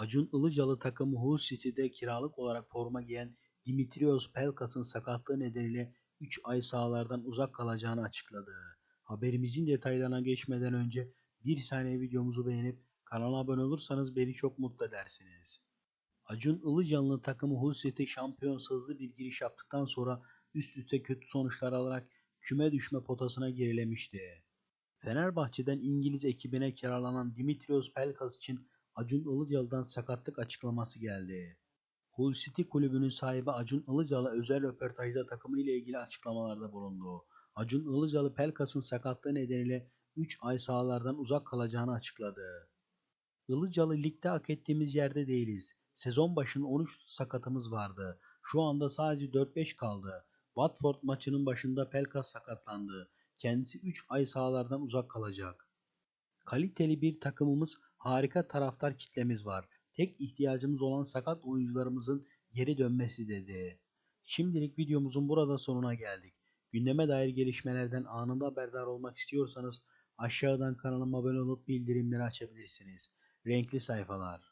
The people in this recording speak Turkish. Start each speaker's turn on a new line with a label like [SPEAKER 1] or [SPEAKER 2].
[SPEAKER 1] Acun Ilıcalı takımı Hull City'de kiralık olarak forma giyen Dimitrios Pelkas'ın sakatlığı nedeniyle 3 ay sahalardan uzak kalacağını açıkladı. Haberimizin detaylarına geçmeden önce bir saniye videomuzu beğenip kanala abone olursanız beni çok mutlu edersiniz. Acun Ilıcalı'nın takımı Hull City şampiyon hızlı bir giriş yaptıktan sonra üst üste kötü sonuçlar alarak küme düşme potasına gerilemişti. Fenerbahçe'den İngiliz ekibine kiralanan Dimitrios Pelkas için Acun Ilıcalı'dan sakatlık açıklaması geldi. Hull City kulübünün sahibi Acun Ilıcalı özel röportajda takımı ile ilgili açıklamalarda bulundu. Acun Ilıcalı Pelkas'ın sakatlığı nedeniyle 3 ay sahalardan uzak kalacağını açıkladı. Ilıcalı ligde hak ettiğimiz yerde değiliz. Sezon başında 13 sakatımız vardı. Şu anda sadece 4-5 kaldı. Watford maçının başında Pelkas sakatlandı. Kendisi 3 ay sahalardan uzak kalacak. Kaliteli bir takımımız, harika taraftar kitlemiz var. Tek ihtiyacımız olan sakat oyuncularımızın geri dönmesi dedi. Şimdilik videomuzun burada sonuna geldik. Gündeme dair gelişmelerden anında haberdar olmak istiyorsanız aşağıdan kanalıma abone olup bildirimleri açabilirsiniz. Renkli sayfalar.